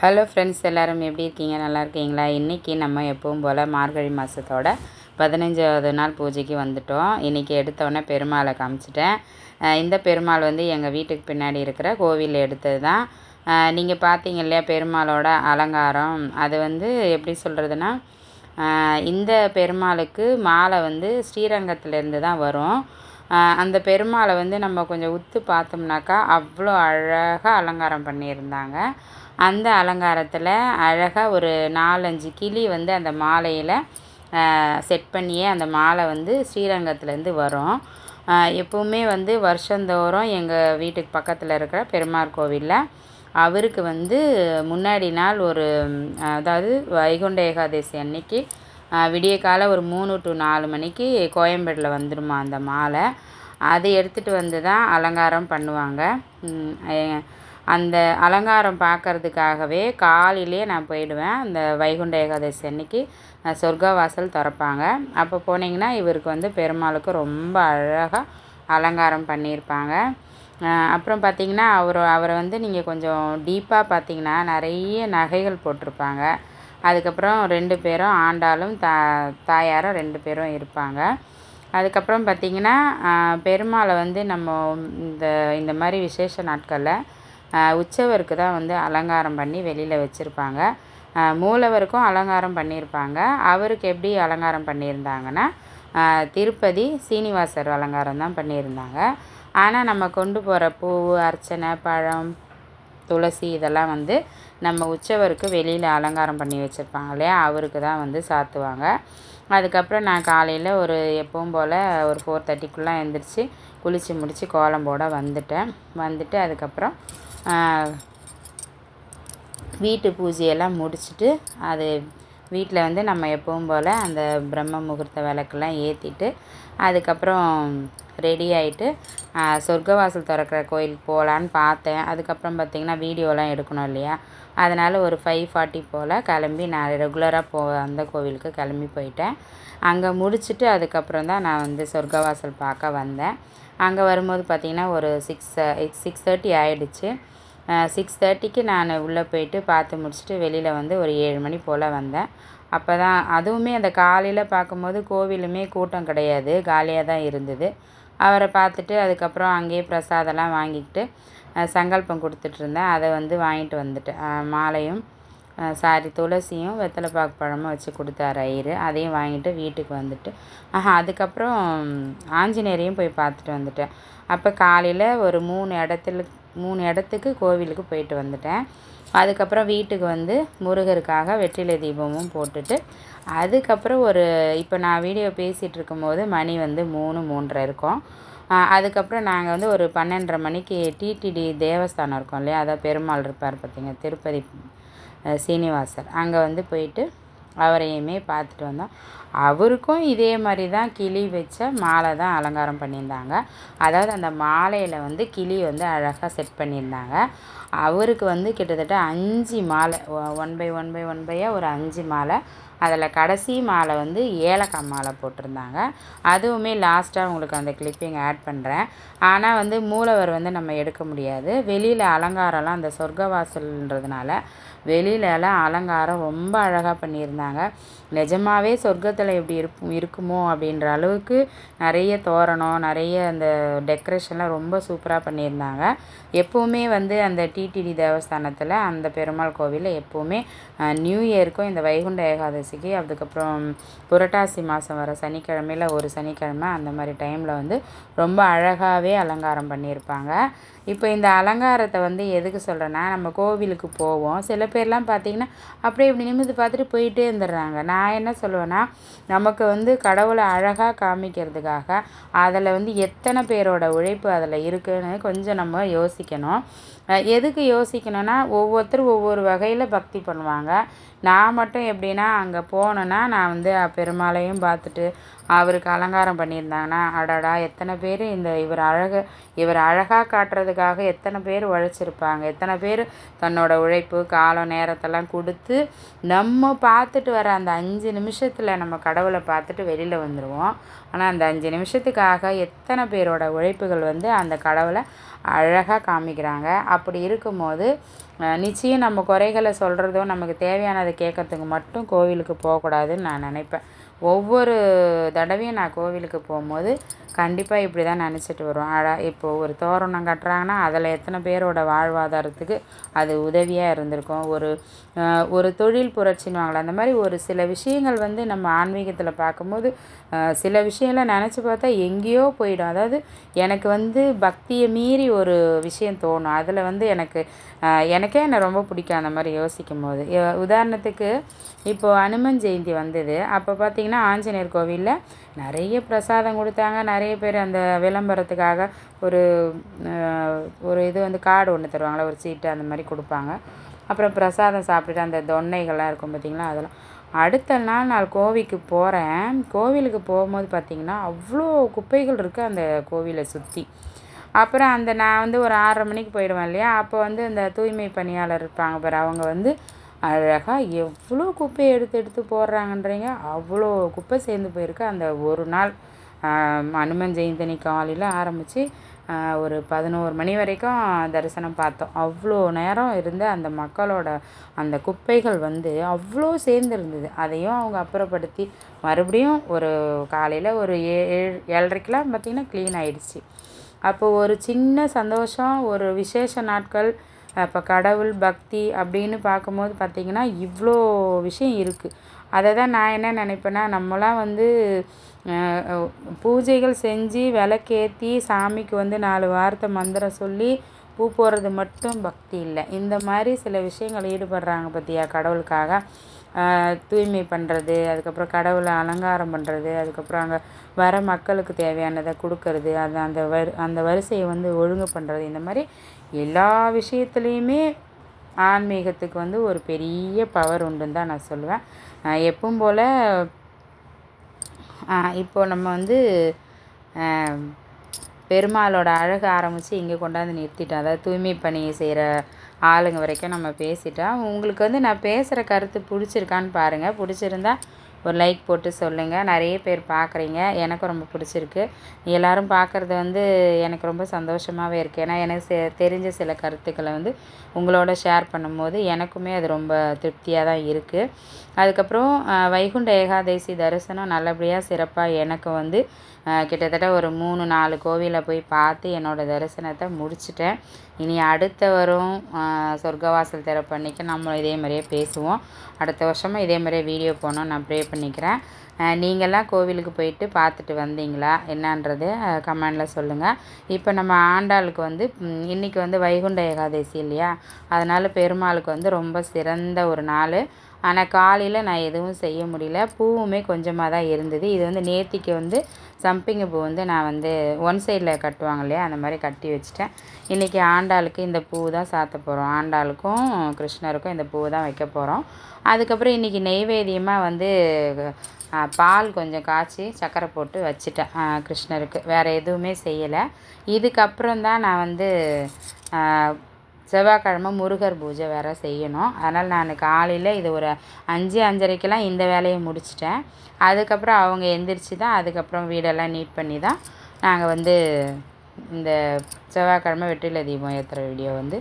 Hello friends எல்லோரும் எப்படி இருக்கீங்க? நல்லா இருக்கீங்களா? இன்றைக்கி நம்ம எப்பவும் போல் மார்கழி மாதத்தோட பதினஞ்சாவது நாள் பூஜைக்கு வந்துட்டோம். இன்றைக்கி எடுத்தோடனே பெருமாளை காமிச்சிட்டேன். இந்த பெருமாள் வந்து எங்கள் வீட்டுக்கு பின்னாடி இருக்கிற கோவிலில் எடுத்தது தான். நீங்கள் பார்த்தீங்க இல்லையா பெருமாளோட அலங்காரம். அது வந்து எப்படி சொல்கிறதுனா இந்த பெருமாளுக்கு மாலை வந்து ஸ்ரீரங்கத்துலேருந்து தான் வரும். அந்த பெருமாளை வந்து நம்ம கொஞ்சம் உத்து பார்த்தோம்னாக்கா அவ்வளோ அழகாக அலங்காரம் பண்ணியிருந்தாங்க. அந்த அலங்காரத்தில் அழகாக ஒரு நாலஞ்சு கிளி வந்து அந்த மாலையில் செட் பண்ணியே அந்த மாலை வந்து ஸ்ரீரங்கத்துலேருந்து வரும். எப்போவுமே வந்து வருஷந்தோறும் எங்கள் வீட்டுக்கு பக்கத்தில் இருக்கிற பெருமாள் கோவிலில் அவருக்கு வந்து முன்னாடி நாள் ஒரு அதாவது வைகுண்ட ஏகாதசி அன்னைக்கு விடிய காலை ஒரு மூணு டு நாலு மணிக்கு கோயம்பேடில் வந்துடுமா அந்த மாலை. அதை எடுத்துகிட்டு வந்து தான் அலங்காரம் பண்ணுவாங்க. அந்த அலங்காரம் பார்க்கறதுக்காகவே காலையிலே நான் போயிடுவேன். அந்த வைகுண்ட ஏகாதசி அன்னைக்கு சொர்க்கவாசல் திறப்பாங்க. அப்போ போனீங்கன்னா இவருக்கு வந்து பெருமாளுக்கு ரொம்ப அழகாக அலங்காரம் பண்ணியிருப்பாங்க. அப்புறம் பார்த்திங்கன்னா அவர் அவரை வந்து நீங்கள் கொஞ்சம் டீப்பாக பார்த்தீங்கன்னா நிறைய நகைகள் போட்டிருப்பாங்க. அதுக்கப்புறம் ரெண்டு பேரும் ஆண்டாலும் தா தாயாரும் ரெண்டு பேரும் இருப்பாங்க. அதுக்கப்புறம் பார்த்திங்கன்னா பெருமாளை வந்து நம்ம இந்த இந்த மாதிரி விசேஷ நாட்களில் உற்சவருக்கு தான் வந்து அலங்காரம் பண்ணி வெளியில் வச்சுருப்பாங்க. மூலவருக்கும் அலங்காரம் பண்ணியிருப்பாங்க அவருக்கு எப்படி அலங்காரம் பண்ணியிருந்தாங்கன்னா திருப்பதி சீனிவாசர் அலங்காரம் தான் பண்ணியிருந்தாங்க. ஆனால் நம்ம கொண்டு போகிற பூ அர்ச்சனை பழம் துளசி இதெல்லாம் வந்து நம்ம உற்சவருக்கு வெளியில் அலங்காரம் பண்ணி வச்சுருப்பாங்க இல்லையா? அவருக்கு தான் வந்து சாத்துவாங்க. அதுக்கப்புறம் நான் காலையில் ஒரு எப்பவும் போல் ஒரு ஃபோர் தேர்ட்டிக்குள்ளே எழுந்திரிச்சி குளித்து முடித்து கோலம் போட வந்துட்டேன். வந்துட்டு அதுக்கப்புறம் வீட்டு பூஜையெல்லாம் முடிச்சுட்டு அது வீட்டில் வந்து நம்ம எப்பவும் போல் அந்த பிரம்ம முகூர்த்த விளக்கெல்லாம் ஏற்றிட்டு அதுக்கப்புறம் ரெடி ஆகிட்டு சொர்க்கவாசல் திறக்கிற கோயிலுக்கு போகலான்னு பார்த்தேன். அதுக்கப்புறம் பார்த்திங்கன்னா வீடியோலாம் எடுக்கணும் இல்லையா? அதனால் ஒரு ஃபைவ் ஃபார்ட்டி போல் கிளம்பி நான் ரெகுலராக போ அந்த கோவிலுக்கு கிளம்பி போயிட்டேன். அங்கே முடிச்சுட்டு அதுக்கப்புறம் தான் நான் வந்து சொர்க்கவாசல் பார்க்க வந்தேன். அங்கே வரும்போது பார்த்திங்கன்னா ஒரு சிக்ஸ் சிக்ஸ் தேர்ட்டி ஆகிடுச்சு சிக்ஸ் தேர்ட்டிக்கு நான் உள்ளே போயிட்டு பார்த்து முடிச்சுட்டு வெளியில் வந்து ஒரு ஏழு மணி போல் வந்தேன். அப்போ தான் அதுவுமே அந்த காலையில் பார்க்கும்போது கோவிலுமே கூட்டம் கிடையாது. காலியாக தான் இருந்தது. அவரை பார்த்துட்டு அதுக்கப்புறம் அங்கேயே பிரசாதம்லாம் வாங்கிக்கிட்டு சங்கல்பம் கொடுத்துட்ருந்தேன். அதை வந்து வாங்கிட்டு வந்துட்டேன் மாலையும் சாரி துளசியும் வெத்தலை பாக்கு பழமும் வச்சு கொடுத்தாரு ஐயர். அதையும் வாங்கிட்டு வீட்டுக்கு வந்துட்டு ஆஹா அதுக்கப்புறம் ஆஞ்சநேயரையும் போய் பார்த்துட்டு வந்துட்டேன். அப்போ காலையில் ஒரு மூணு இடத்துல மூணு இடத்துக்கு கோவிலுக்கு போயிட்டு வந்துட்டேன். அதுக்கப்புறம் வீட்டுக்கு வந்து முருகருக்காக வெற்றிலை தீபமும் போட்டுட்டு அதுக்கப்புறம் ஒரு இப்போ நான் வீடியோ பேசிகிட்டு இருக்கும்போது மணி வந்து மூணு மூன்றரை இருக்கும். அதுக்கப்புறம் நாங்கள் வந்து ஒரு பன்னெண்டரை மணிக்கு டிடிடி தேவஸ்தானம் இருக்கும் இல்லையா? அதான் பெருமாள் இருப்பார் பார்த்தீங்க திருப்பதி சீனிவாசர். அங்கே வந்து போயிட்டு அவரையுமே பார்த்துட்டு வந்தோம். அவருக்கும் இதே மாதிரி தான் கிளி வச்ச மாலை தான் அலங்காரம் பண்ணியிருந்தாங்க. அதாவது அந்த மாலையில் வந்து கிளி வந்து அழகாக செட் பண்ணியிருந்தாங்க. அவருக்கு வந்து கிட்டத்தட்ட அஞ்சு மாலை one by one by one பையாக ஒரு அஞ்சு மாலை. அதில் கடைசி மாலை வந்து ஏலக்காய் மாலை போட்டிருந்தாங்க. அதுவுமே லாஸ்ட்டாக உங்களுக்கு அந்த கிளிப்பிங் ஆட் பண்ணுறேன் ஆனால் வந்து மூலவர் வந்து நம்ம எடுக்க முடியாது. வெளியில் அலங்காரம்லாம் அந்த சொர்க்கவாசல்ன்றதுனால வெளியிலலாம் அலங்காரம் ரொம்ப அழகாக பண்ணியிருந்தாங்க. நிஜமாவே சொர்க்கத்தில் எப்படி இருப்போம் இருக்குமோ அப்படின்ற அளவுக்கு நிறைய தோரணம் நிறைய அந்த டெக்கரேஷன்லாம் ரொம்ப சூப்பராக பண்ணியிருந்தாங்க. எப்போவுமே வந்து அந்த டிடிடி தேவஸ்தானத்தில் அந்த பெருமாள் கோவிலில் எப்போவுமே நியூ இயருக்கும் இந்த வைகுண்ட ஏகாதசிக்கு அதுக்கப்புறம் புரட்டாசி மாதம் வர சனிக்கிழமையில் ஒரு சனிக்கிழமை அந்த மாதிரி டைமில் வந்து ரொம்ப அழகாகவே அலங்காரம் பண்ணியிருப்பாங்க. இப்போ இந்த அலங்காரத்தை வந்து எதுக்கு சொல்கிறேன்னா நம்ம கோவிலுக்கு போவோம். சில பேர்லாம் பார்த்திங்கன்னா அப்படியே இப்படி நிமிந்து பார்த்துட்டு போயிட்டே இருந்துடுறாங்க. நான் என்ன சொல்லுவேன்னா நமக்கு வந்து கடவுளை அழகாக காமிக்கிறதுக்காக அதில் வந்து எத்தனை பேரோட உழைப்பு அதில் இருக்குதுன்னு கொஞ்சம் நம்ம யோசிக்கணும். எதுக்கு யோசிக்கணும்னா ஒவ்வொருத்தரும் ஒவ்வொரு வகையில் பக்தி பண்ணுவாங்க. நான் மட்டும் எப்படின்னா அங்கே போனேன்னா நான் வந்து பெருமாளையும் பார்த்துட்டு அவருக்கு அலங்காரம் பண்ணியிருந்தாங்கன்னா அடடா எத்தனை பேர் இந்த இவர் அழகு இவர் அழகாக காட்டுறதுக்காக எத்தனை பேர் உழைச்சிருப்பாங்க. எத்தனை பேர் தன்னோட உழைப்பு காலம் நேரத்தெல்லாம் கொடுத்து நம்ம பார்த்துட்டு வர அந்த அஞ்சு நிமிஷத்தில் நம்ம கடவுளை பார்த்துட்டு வெளியில் வந்துடுவோம் ஆனால் அந்த அஞ்சு நிமிஷத்துக்காக எத்தனை பேரோட உழைப்புகள் வந்து அந்த கடவுளை அழகாக காமிக்கிறாங்க. அப்படி இருக்கும்போது நிச்சயம் நம்ம குறைகளை சொல்கிறதும் நமக்கு தேவையானதை கேட்கறதுக்கு மட்டும் கோவிலுக்கு போகக்கூடாதுன்னு நான் நினைப்பேன். ஒவ்வொரு தடவையும் நான் கோவிலுக்கு போகும்போது கண்டிப்பாக இப்படி தான் நினச்சிட்டு வருவோம் அழ இப்போது ஒரு தோரணம் கட்டுறாங்கன்னா அதில் எத்தனை பேரோட வாழ்வாதாரத்துக்கு அது உதவியாக இருந்திருக்கும்? ஒரு ஒரு தொழில் புரட்சின்னுவாங்களே அந்த மாதிரி ஒரு சில விஷயங்கள் வந்து நம்ம ஆன்மீகத்தில் பார்க்கும்போது சில விஷயம்லாம் நினச்சி பார்த்தா எங்கேயோ போயிடும். அதாவது எனக்கு வந்து பக்தியை மீறி ஒரு விஷயம் தோணும். அதில் வந்து எனக்கு எனக்கே என்னை ரொம்ப பிடிக்கும் அந்த மாதிரி யோசிக்கும் போது உதாரணத்துக்கு இப்போது அனுமன் ஜெயந்தி வந்தது. அப்போ பார்த்திங்கன்னா ஆஞ்சநேயர் கோவிலில் நிறைய பிரசாதம் கொடுத்தாங்க. நிறைய பேர் அந்த விளம்பரத்துக்காக ஒரு ஒரு இது வந்து கார்டு ஒன்று தருவாங்களே ஒரு சீட்டு அந்த மாதிரி கொடுப்பாங்க. அப்புறம் பிரசாதம் சாப்பிட்டுட்டு அந்த தொன்னைகள்லாம் இருக்கும் பார்த்திங்களா அதெல்லாம். அடுத்த நாள் நான் கோவிலுக்கு போகிறேன் கோவிலுக்கு போகும்போது பார்த்திங்கன்னா அவ்வளோ குப்பைகள் இருக்குது அந்த கோவிலை சுற்றி அப்புறம் அந்த நான் வந்து ஒரு ஆறரை மணிக்கு போயிடுவேன் இல்லையா? அப்போ வந்து அந்த தூய்மை பணியாளர் இருப்பாங்க பாரு அவங்க வந்து அழகாக எவ்வளோ குப்பையை எடுத்து எடுத்து போடுறாங்கன்றீங்க. அவ்வளோ குப்பை சேர்ந்து போயிருக்கு. அந்த ஒரு நாள் அனுமன் ஜெயந்தினி காலையில் ஆரம்பித்து ஒரு பதினோரு மணி வரைக்கும் தரிசனம் பார்த்தோம். அவ்வளோ நேரம் இருந்த அந்த மக்களோட அந்த குப்பைகள் வந்து அவ்வளோ சேர்ந்துருந்தது. அதையும் அவங்க அப்புறப்படுத்தி மறுபடியும் ஒரு காலையில் ஒரு ஏழு ஏழரைக்கெலாம் பார்த்திங்கன்னா க்ளீன் ஆகிடுச்சி அப்போது ஒரு சின்ன சந்தோஷம் ஒரு விசேஷ நாட்கள் இப்போ கடவுள் பக்தி அப்படின்னு பார்க்கும்போது பார்த்திங்கன்னா இவ்வளோ விஷயம் இருக்குது அதை தான் நான் என்ன நினைப்பேன்னா நம்மளாம் வந்து பூஜைகள் செஞ்சு விளக்கேற்றி சாமிக்கு வந்து நாலு வார்த்தை மந்திரம் சொல்லி பூ போடுறது மட்டும் பக்தி இல்லை. இந்த மாதிரி சில விஷயங்கள் ஈடுபடுறாங்க பார்த்தியா கடவுளுக்காக. தூய்மை பண்ணுறது அதுக்கப்புறம் கடவுளை அலங்காரம் பண்ணுறது அதுக்கப்புறம் அங்கே வர மக்களுக்கு தேவையானதை கொடுக்கறது அது அந்த வரி அந்த வரிசையை வந்து ஒழுங்கு பண்ணுறது இந்த மாதிரி எல்லா விஷயத்துலையுமே ஆன்மீகத்துக்கு வந்து ஒரு பெரிய பவர் உண்டுன்னு தான் நான் சொல்லுவேன். எப்பவும் போல் இப்போது நம்ம வந்து பெருமாளோட அழகு ஆரம்பித்து இங்கே கொண்டாந்து நிறுத்திட்டோம். அதாவது தூய்மை பணி செய்கிற ஆளுங்க வரைக்கும் நம்ம பேசிட்டோம். உங்களுக்கு வந்து நான் பேசுகிற கருத்து பிடிச்சிருக்கான்னு பாருங்கள் பிடிச்சிருந்தா ஒரு லைக் போட்டு சொல்லுங்கள் நிறைய பேர் பார்க்குறீங்க. எனக்கும் ரொம்ப பிடிச்சிருக்கு. எல்லோரும் பார்க்குறது வந்து எனக்கு ரொம்ப சந்தோஷமாகவே இருக்குது ஏன்னா எனக்கு தெரிஞ்ச சில கருத்துக்களை வந்து உங்களோட ஷேர் பண்ணும்போது எனக்குமே அது ரொம்ப திருப்தியாக தான் இருக்குது அதுக்கப்புறம் வைகுண்ட ஏகாதசி தரிசனம் நல்லபடியாக சிறப்பாக எனக்கு வந்து கிட்டத்தட்ட ஒரு மூணு நாலு கோவிலை போய் பார்த்து என்னோடய தரிசனத்தை முடிச்சிட்டேன். இனி அடுத்த வரும் சொர்க்கவாசல் திறப்பன்னைக்கு நம்ம இதே மாதிரியே பேசுவோம். அடுத்த வருஷமும் இதே மாதிரியே வீடியோ போனோம் நான் ப்ரே பண்ணிக்கிறேன். நீங்கள்லாம் கோவிலுக்கு போயிட்டு பார்த்துட்டு வந்தீங்களா? என்னன்றது கமெண்டில் சொல்லுங்கள் இப்போ நம்ம ஆண்டாளுக்கு வந்து இன்றைக்கி வந்து வைகுண்ட ஏகாதசி இல்லையா? அதனால் பெருமாளுக்கு வந்து ரொம்ப சிறந்த ஒரு நாள். ஆனால் காலையில் நான் எதுவும் செய்ய முடியல. பூவுமே கொஞ்சமாக தான் இருந்தது. இது வந்து நேர்த்திக்கு வந்து சம்பிங்க பூ வந்து நான் வந்து ஒன் சைடில் கட்டுவாங்க இல்லையா? அந்த மாதிரி கட்டி வச்சுட்டேன். இன்றைக்கி ஆண்டாளுக்கு இந்த பூ தான் சாத்த போகிறோம் ஆண்டாளுக்கும் கிருஷ்ணருக்கும் இந்த பூ தான் வைக்க போகிறோம் அதுக்கப்புறம் இன்றைக்கி நெய்வேதியமாக வந்து பால் கொஞ்சம் காய்ச்சி சர்க்கரை போட்டு வச்சுட்டேன் கிருஷ்ணருக்கு. வேறு எதுவுமே செய்யலை. இதுக்கப்புறம் தான் நான் வந்து செவ்வாய்க்கிழமை முருகர் பூஜை வேறு செய்யணும். அதனால் நான் காலையில் இது ஒரு அஞ்சு அஞ்சரைக்கெல்லாம் இந்த வேலையை முடிச்சிட்டேன். அதுக்கப்புறம் அவங்க எந்திரிச்சு தான் அதுக்கப்புறம் வீடெல்லாம் நீட் பண்ணி தான் நாங்கள் வந்து இந்த செவ்வாய்க்கிழமை வெற்றில தீபம் ஏற்றுற வீடியோ வந்து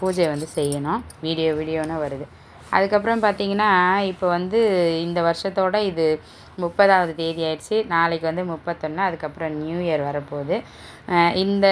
பூஜை வந்து செய்யணும். வீடியோ வீடியோன்னு வருது. அதுக்கப்புறம் பார்த்திங்கன்னா இப்போ வந்து இந்த வருஷத்தோட இது முப்பதாவது தேதி ஆயிடுச்சு. நாளைக்கு வந்து முப்பத்தொன்று அதுக்கப்புறம் நியூ இயர் வரப்போகுது. இந்த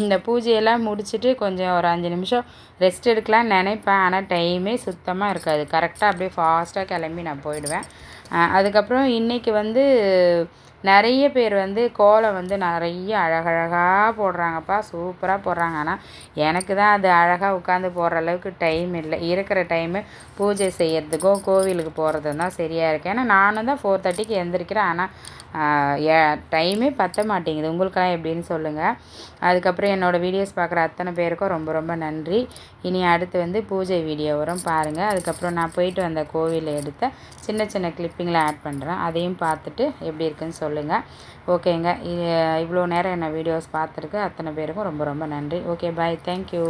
இந்த பூஜையெல்லாம் முடிச்சுட்டு கொஞ்சம் ஒரு அஞ்சு நிமிஷம் ரெஸ்ட் எடுக்கலாம்னு நினைப்பேன். ஆனால் டைமே சுத்தமாக இருக்காது. கரெக்டாக அப்படியே ஃபாஸ்ட்டாக கிளம்பி நான் போயிடுவேன். அதுக்கப்புறம் இன்றைக்கி வந்து நிறைய பேர் வந்து கோலம் வந்து நிறைய அழகழகாக போடுறாங்கப்பா. சூப்பராக போடுறாங்க. ஆனால் எனக்கு தான் அது அழகாக உட்காந்து போடுற அளவுக்கு டைம் இல்லை. இருக்கிற டைமு பூஜை செய்கிறதுக்கும் கோவிலுக்கு போகிறதும் தான் சரியாக இருக்குது ஏன்னா நானும் தான் ஃபோர் தேர்ட்டிக்கு எழுந்திரிக்கிறேன் ஆனால் டைமே பற்ற மாட்டேங்குது. உங்களுக்கெல்லாம் எப்படின்னு சொல்லுங்கள் அதுக்கப்புறம் என்னோடய வீடியோஸ் பார்க்குற அத்தனை பேருக்கும் ரொம்ப ரொம்ப நன்றி. இனி அடுத்து வந்து பூஜை வீடியோ வரும். பாருங்கள் அதுக்கப்புறம் நான் போயிட்டு வந்த கோவிலில் எடுத்த சின்ன சின்ன கிளிப்பிங்கில் ஆட் பண்ணுறேன் அதையும் பார்த்துட்டு எப்படி இருக்குன்னு சொல்லுங்கள் ஓகேங்க. இவ்வளோ நேரம் என்ன வீடியோஸ் பார்த்துருக்கு. அத்தனை பேருக்கும் ரொம்ப ரொம்ப நன்றி. Okay bye thank you